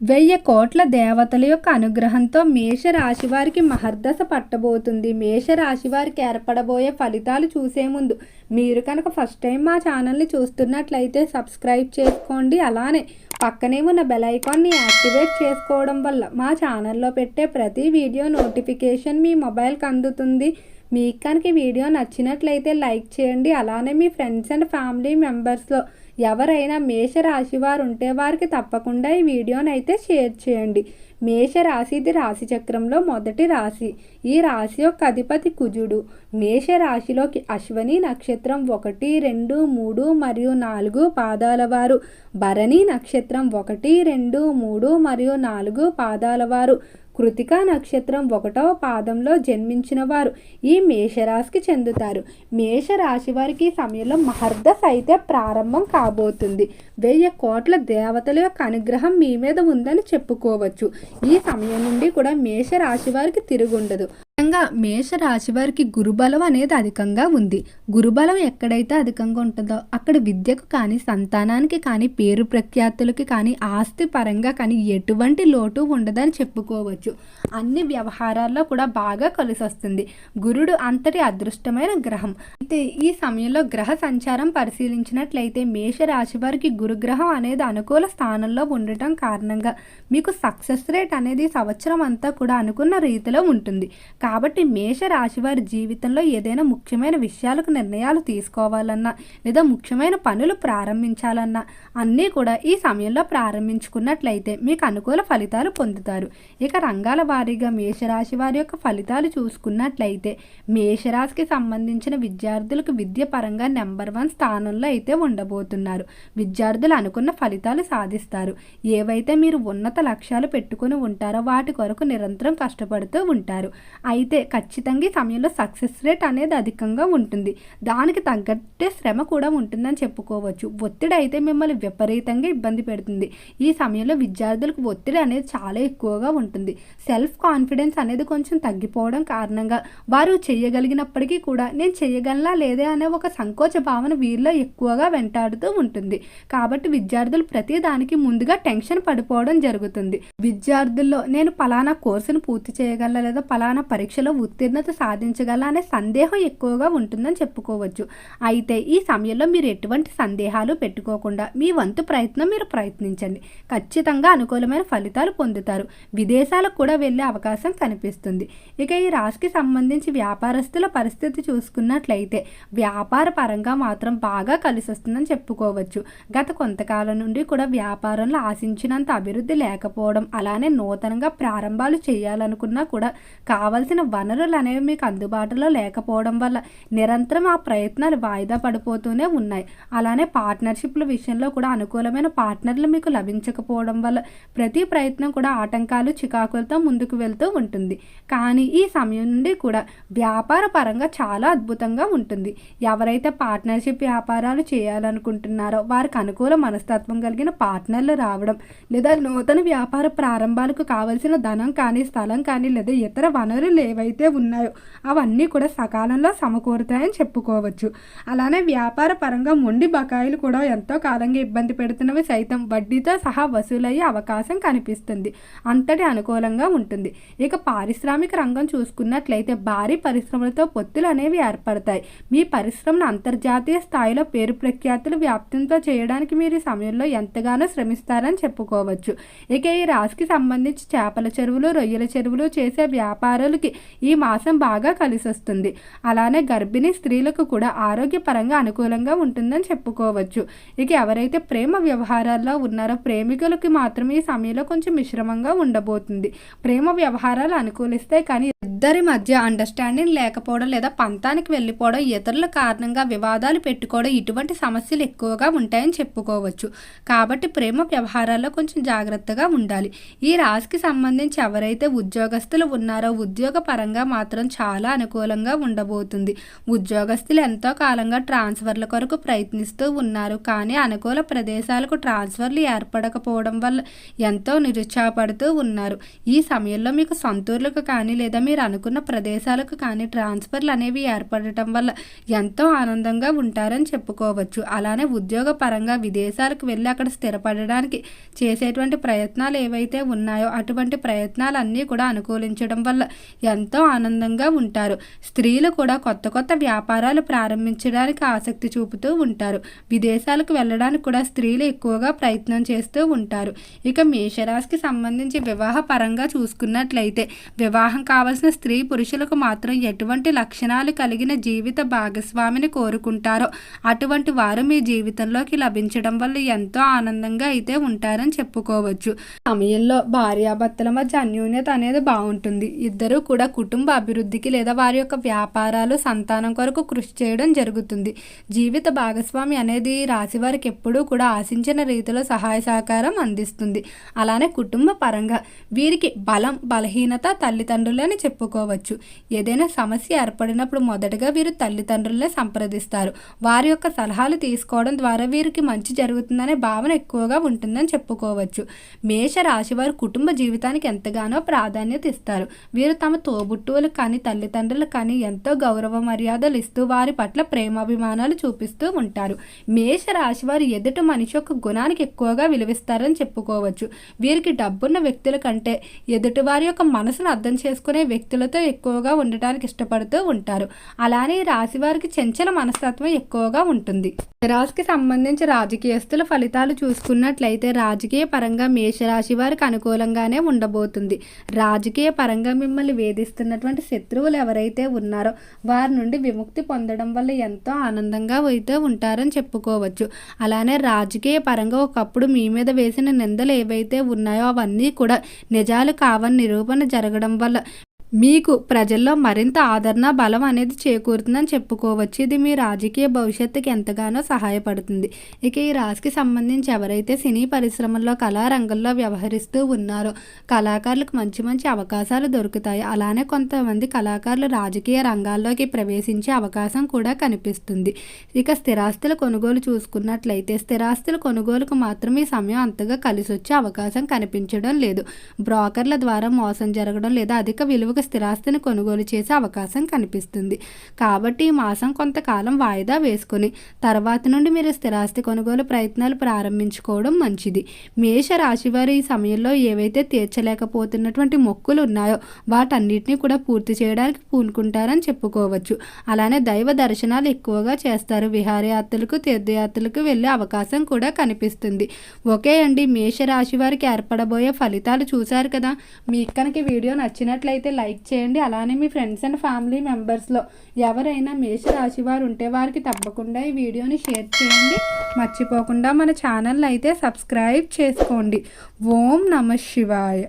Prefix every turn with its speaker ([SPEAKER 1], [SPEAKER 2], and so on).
[SPEAKER 1] వెయ్యి కోట్ల దేవతల యొక్క అనుగ్రహంతో మేషరాశి వారికి మహర్దశ పట్టబోతుంది. మేషరాశి వారికి ఏర్పడబోయే ఫలితాలు చూసే ముందు మీరు కనుక ఫస్ట్ టైం మా ఛానల్ని చూస్తున్నట్లయితే సబ్స్క్రైబ్ చేసుకోండి. అలానే పక్కనే ఉన్న బెల్ ఐకాన్ని యాక్టివేట్ చేసుకోవడం వల్ల మా ఛానల్లో పెట్టే ప్రతి వీడియో నోటిఫికేషన్ మీ మొబైల్కి అందుతుంది. మీకు కనుక వీడియో నచ్చినట్లయితే లైక్ చేయండి. అలానే మీ ఫ్రెండ్స్ అండ్ ఫ్యామిలీ మెంబర్స్లో ఎవరైనా మేషరాశి వారు ఉంటే వారికి తప్పకుండా ఈ వీడియోని అయితే షేర్ చేయండి. మేషరాశి ఇది రాశి చక్రంలో మొదటి రాశి. ఈ రాశి యొక్క అధిపతి కుజుడు. మేషరాశిలోకి అశ్వని నక్షత్రం ఒకటి రెండు మూడు మరియు నాలుగు పాదాల వారు. భరణి నక్షత్రం ఒకటి రెండు మూడు మరియు నాలుగు పాదాల వారు. కృతికా నక్షత్రం ఒకటవ పాదంలో జన్మించిన వారు ఈ మేషరాశికి చెందుతారు. మేషరాశి వారికి ఈ సమయంలో మహర్దశ అయితే ప్రారంభం కాబోతుంది. వెయ్యి కోట్ల దేవతల యొక్క అనుగ్రహం మీ మీద ఉందని చెప్పుకోవచ్చు. ఈ సమయం నుండి కూడా మేషరాశి వారికి తిరుగుండదు. ముఖ్యంగా మేషరాశి వారికి గురుబలం అనేది అధికంగా ఉంది. గురుబలం ఎక్కడైతే అధికంగా ఉంటుందో అక్కడ విద్యకు కానీ సంతానానికి కానీ పేరు ప్రఖ్యాతులకి కానీ ఆస్తి పరంగా కానీ ఎటువంటి లోటు ఉండదని చెప్పుకోవచ్చు. అన్ని వ్యవహారాల్లో కూడా బాగా కలిసి వస్తుంది. గురుడు అంతటి అదృష్టమైన గ్రహం. అయితే ఈ సమయంలో గ్రహ సంచారం పరిశీలించినట్లయితే మేషరాశి వారికి గురుగ్రహం అనేది అనుకూల స్థానంలో ఉండటం కారణంగా మీకు సక్సెస్ రేట్ అనేది సంవత్సరం అంతా కూడా అనుకున్న రీతిలో ఉంటుంది. కాబట్టి మేషరాశి వారి జీవితంలో ఏదైనా ముఖ్యమైన విషయాలకు నిర్ణయాలు తీసుకోవాలన్నా లేదా ముఖ్యమైన పనులు ప్రారంభించాలన్నా అన్నీ కూడా ఈ సమయంలో ప్రారంభించుకున్నట్లయితే మీకు అనుకూల ఫలితాలు పొందుతారు. ఇక రంగాల వారీగా మేషరాశి వారి యొక్క ఫలితాలు చూసుకున్నట్లయితే మేషరాశికి సంబంధించిన విద్యార్థులకు విద్య పరంగా నెంబర్ వన్ స్థానంలో అయితే ఉండబోతున్నారు. విద్యార్థులు అనుకున్న ఫలితాలు సాధిస్తారు. ఏవైతే మీరు ఉన్నత లక్ష్యాలు పెట్టుకుని ఉంటారో వాటి కొరకు నిరంతరం కష్టపడుతూ ఉంటారు. అయితే ఖచ్చితంగా ఈ సమయంలో సక్సెస్ రేట్ అనేది అధికంగా ఉంటుంది. దానికి తగ్గట్టే శ్రమ కూడా ఉంటుందని చెప్పుకోవచ్చు. ఒత్తిడి అయితే మిమ్మల్ని విపరీతంగా ఇబ్బంది పెడుతుంది. ఈ సమయంలో విద్యార్థులకు ఒత్తిడి అనేది చాలా ఎక్కువగా ఉంటుంది. సెల్ఫ్ కాన్ఫిడెన్స్ అనేది కొంచెం తగ్గిపోవడం కారణంగా వారు చేయగలిగినప్పటికీ కూడా నేను చేయగలనా లేదే అనే ఒక సంకోచ భావన వీరిలో ఎక్కువగా వెంటాడుతూ ఉంటుంది. కాబట్టి విద్యార్థులు ప్రతి దానికి ముందుగా టెన్షన్ పడిపోవడం జరుగుతుంది. విద్యార్థుల్లో నేను పలానా కోర్సును పూర్తి చేయగలనా లేదా పలానా పరీక్షలో ఉత్తీర్ణత సాధించగల అనే సందేహం ఎక్కువగా ఉంటుందని చెప్పుకోవచ్చు. అయితే ఈ సమయంలో మీరు ఎటువంటి సందేహాలు పెట్టుకోకుండా మీ వంతు ప్రయత్నం మీరు ప్రయత్నించండి. ఖచ్చితంగా అనుకూలమైన ఫలితాలు పొందుతారు. విదేశాలకు కూడా వెళ్ళే అవకాశం కనిపిస్తుంది. ఇక ఈ రాశికి సంబంధించి వ్యాపారస్తుల పరిస్థితి చూసుకున్నట్లయితే వ్యాపార పరంగా మాత్రం బాగా కలిసి వస్తుందని చెప్పుకోవచ్చు. గత కొంతకాలం నుండి కూడా వ్యాపారంలో ఆశించినంత అభివృద్ధి లేకపోవడం అలానే నూతనంగా ప్రారంభాలు చేయాలనుకున్నా కూడా కావలసిన వనరులు అనేవి మీకు అందుబాటులో లేకపోవడం వల్ల నిరంతరం ఆ ప్రయత్నాలు వాయిదా పడిపోతూనే ఉన్నాయి. అలానే పార్ట్నర్షిప్ల విషయంలో కూడా అనుకూలమైన పార్ట్నర్లు మీకు లభించకపోవడం వల్ల ప్రతి ప్రయత్నం కూడా ఆటంకాలు చికాకులతో ముందుకు వెళ్తూ ఉంటుంది. కానీ ఈ సమయం నుండి కూడా వ్యాపార పరంగా చాలా అద్భుతంగా ఉంటుంది. ఎవరైతే పార్ట్నర్షిప్ వ్యాపారాలు చేయాలనుకుంటున్నారో వారికి అనుకూల మనస్తత్వం కలిగిన పార్ట్నర్లు రావడం లేదా నూతన వ్యాపార ప్రారంభాలకు కావలసిన ధనం కానీ స్థలం కానీ లేదా ఇతర వనరులు ఏవైతే ఉన్నాయో అవన్నీ కూడా సకాలంలో సమకూరుతాయని చెప్పుకోవచ్చు. అలానే వ్యాపార పరంగా మొండి బకాయిలు కూడా ఎంతో కాలంగా ఇబ్బంది పెడుతున్నవి సైతం వడ్డీతో సహా వసూలయ్యే అవకాశం కనిపిస్తుంది. అంతటి అనుకూలంగా ఉంటుంది. ఇక పారిశ్రామిక రంగం చూసుకున్నట్లయితే భారీ పరిశ్రమలతో పొత్తులు అనేవి ఏర్పడతాయి. మీ పరిశ్రమను అంతర్జాతీయ స్థాయిలో పేరు ప్రఖ్యాతులు వ్యాప్తంతో చేయడానికి మీరు ఈ సమయంలో ఎంతగానో శ్రమిస్తారని చెప్పుకోవచ్చు. ఇక ఈ రాశికి సంబంధించి చేపల చెరువులు రొయ్యల చెరువులు చేసే వ్యాపారులకి ఈ మాసం బాగా కలిసొస్తుంది. అలానే గర్భిణీ స్త్రీలకు కూడా ఆరోగ్యపరంగా అనుకూలంగా ఉంటుందని చెప్పుకోవచ్చు. ఇక ఎవరైతే ప్రేమ వ్యవహారాల్లో ఉన్నారో ప్రేమికులకి మాత్రం ఈ సమయంలో కొంచెం మిశ్రమంగా ఉండబోతుంది. ప్రేమ వ్యవహారాలు అనుకూలిస్తాయి కానీ ఇద్దరి మధ్య అండర్స్టాండింగ్ లేకపోవడం లేదా పంతానికి వెళ్ళిపోవడం ఇతరుల కారణంగా వివాదాలు పెట్టుకోవడం ఇటువంటి సమస్యలు ఎక్కువగా ఉంటాయని చెప్పుకోవచ్చు. కాబట్టి ప్రేమ వ్యవహారాల్లో కొంచెం జాగ్రత్తగా ఉండాలి. ఈ రాశికి సంబంధించి ఎవరైతే ఉద్యోగస్తులు ఉన్నారో ఉద్యోగ పరంగా మాత్రం చాలా అనుకూలంగా ఉండబోతుంది. ఉద్యోగస్తులు ఎంతో కాలంగా ట్రాన్స్ఫర్ల కొరకు ప్రయత్నిస్తూ ఉన్నారు. కానీ అనుకూల ప్రదేశాలకు ట్రాన్స్ఫర్లు ఏర్పడకపోవడం వల్ల ఎంతో నిరుత్సాహపడుతూ ఉన్నారు. ఈ సమయంలో మీకు సొంతూర్లకు కానీ లేదా మీరు అనుకున్న ప్రదేశాలకు కానీ ట్రాన్స్ఫర్లు అనేవి ఏర్పడటం వల్ల ఎంతో ఆనందంగా ఉంటారని చెప్పుకోవచ్చు. అలానే ఉద్యోగ పరంగా విదేశాలకు వెళ్ళి అక్కడ స్థిరపడడానికి చేసేటువంటి ప్రయత్నాలు ఏవైతే ఉన్నాయో అటువంటి ప్రయత్నాలన్నీ కూడా అనుకూలించడం వల్ల ఎంతో ఆనందంగా ఉంటారు. స్త్రీలు కూడా కొత్త కొత్త వ్యాపారాలు ప్రారంభించడానికి ఆసక్తి చూపుతూ ఉంటారు. విదేశాలకు వెళ్ళడానికి కూడా స్త్రీలు ఎక్కువగా ప్రయత్నం చేస్తూ ఉంటారు. ఇక మేషరాశికి సంబంధించి వివాహ పరంగా చూసుకున్నట్లయితే వివాహం కావలసిన స్త్రీ పురుషులకు మాత్రం ఎటువంటి లక్షణాలు కలిగిన జీవిత భాగస్వామిని కోరుకుంటారో అటువంటి వారు మీ జీవితంలోకి లభించడం వల్ల ఎంతో ఆనందంగా అయితే ఉంటారని చెప్పుకోవచ్చు. సమయంలో భార్యాభర్తల మధ్య అన్యోన్యత అనేది బాగుంటుంది. ఇద్దరూ కూడా కుటుంబ అభివృద్ధికి లేదా వారి యొక్క వ్యాపారాలు సంతానం కొరకు కృషి చేయడం జరుగుతుంది. జీవిత భాగస్వామి అనేది రాశి వారికి ఎప్పుడూ కూడా ఆశించిన రీతిలో సహాయ సహకారం అందిస్తుంది. అలానే కుటుంబ పరంగా వీరికి బలం బలహీనత తల్లిదండ్రులని చెప్పుకోవచ్చు ఏదైనా సమస్య ఏర్పడినప్పుడు మొదటగా వీరు తల్లిదండ్రులనే సంప్రదిస్తారు. వారి యొక్క సలహాలు తీసుకోవడం ద్వారా వీరికి మంచి జరుగుతుందనే భావన ఎక్కువగా ఉంటుందని చెప్పుకోవచ్చు. మేష రాశి వారు కుటుంబ జీవితానికి ఎంతగానో ప్రాధాన్యత ఇస్తారు. వీరు తమ తోబుట్టువులు కానీ తల్లిదండ్రులు కానీ ఎంతో గౌరవ మర్యాదలు ఇస్తూ వారి పట్ల ప్రేమాభిమానాలు చూపిస్తూ ఉంటారు. మేష రాశి వారు ఎదుటి మనిషి యొక్క గుణానికి ఎక్కువగా విలువిస్తారని చెప్పుకోవచ్చు. వీరికి డబ్బున్న వ్యక్తుల కంటే ఎదుటి వారి యొక్క మనసును అర్థం చేసుకునే వ్యక్తులు వ్యక్తులతో ఎక్కువగా ఉండటానికి ఇష్టపడుతూ ఉంటారు. అలానే ఈ రాశి వారికి చెంచల మనస్తత్వం ఎక్కువగా ఉంటుంది. రాశికి సంబంధించి రాజకీయస్తుల ఫలితాలు చూసుకున్నట్లయితే రాజకీయ పరంగా మేషరాశి వారికి అనుకూలంగానే ఉండబోతుంది. రాజకీయ పరంగా మిమ్మల్ని వేధిస్తున్నటువంటి శత్రువులు ఎవరైతే ఉన్నారో వారి నుండి విముక్తి పొందడం వల్ల ఎంతో ఆనందంగా అయితే ఉంటారని చెప్పుకోవచ్చు. అలానే రాజకీయ పరంగా ఒకప్పుడు మీ మీద వేసిన నిందలు ఏవైతే ఉన్నాయో అవన్నీ కూడా నిజాలు కావని నిరూపణ జరగడం వల్ల మీకు ప్రజల్లో మరింత ఆదరణ బలం అనేది చేకూరుతుందని చెప్పుకోవచ్చు. ఇది మీ రాజకీయ భవిష్యత్తుకి ఎంతగానో సహాయపడుతుంది. ఇక ఈ రాశికి సంబంధించి ఎవరైతే సినీ పరిశ్రమల్లో కళారంగంలో వ్యవహరిస్తూ ఉన్నారో కళాకారులకు మంచి మంచి అవకాశాలు దొరుకుతాయి. అలానే కొంతమంది కళాకారులు రాజకీయ రంగాల్లోకి ప్రవేశించే అవకాశం కూడా కనిపిస్తుంది. ఇక స్థిరాస్తుల కొనుగోలు చూసుకున్నట్లయితే స్థిరాస్తుల కొనుగోలుకు మాత్రం ఈ సమయం అంతగా కలిసి వచ్చే అవకాశం కనిపించడం లేదు. బ్రోకర్ల ద్వారా మోసం జరగడం లేదా అధిక విలువ ఒక స్థిరాస్తిని కొనుగోలు చేసే అవకాశం కనిపిస్తుంది. కాబట్టి ఈ మాసం కొంతకాలం వాయిదా వేసుకొని తర్వాత నుండి మీరు స్థిరాస్తి కొనుగోలు ప్రయత్నాలు ప్రారంభించుకోవడం మంచిది. మేష రాశి వారు ఈ సమయంలో ఏవైతే తీర్చలేకపోతున్నటువంటి మొక్కులు ఉన్నాయో వాటన్నిటిని కూడా పూర్తి చేయడానికి పూనుకుంటారని చెప్పుకోవచ్చు. అలానే దైవ దర్శనాలు ఎక్కువగా చేస్తారు. విహారయాత్రలకు తీర్థయాత్రలకు వెళ్ళే అవకాశం కూడా కనిపిస్తుంది. ఓకే అండి. మేషరాశి వారికి ఏర్పడబోయే ఫలితాలు చూశారు కదా? మీకు కనుక వీడియో నచ్చినట్లయితే లైక్ చేయండి. అలానే మీ ఫ్రెండ్స్ అండ్ ఫ్యామిలీ మెంబర్స్లో ఎవరైనా మేషరాశి వారు ఉంటే వారికి తప్పకుండా ఈ వీడియోని షేర్ చేయండి. మర్చిపోకుండా మన ఛానల్ అయితే సబ్స్క్రైబ్ చేసుకోండి. ఓం నమ శివాయ.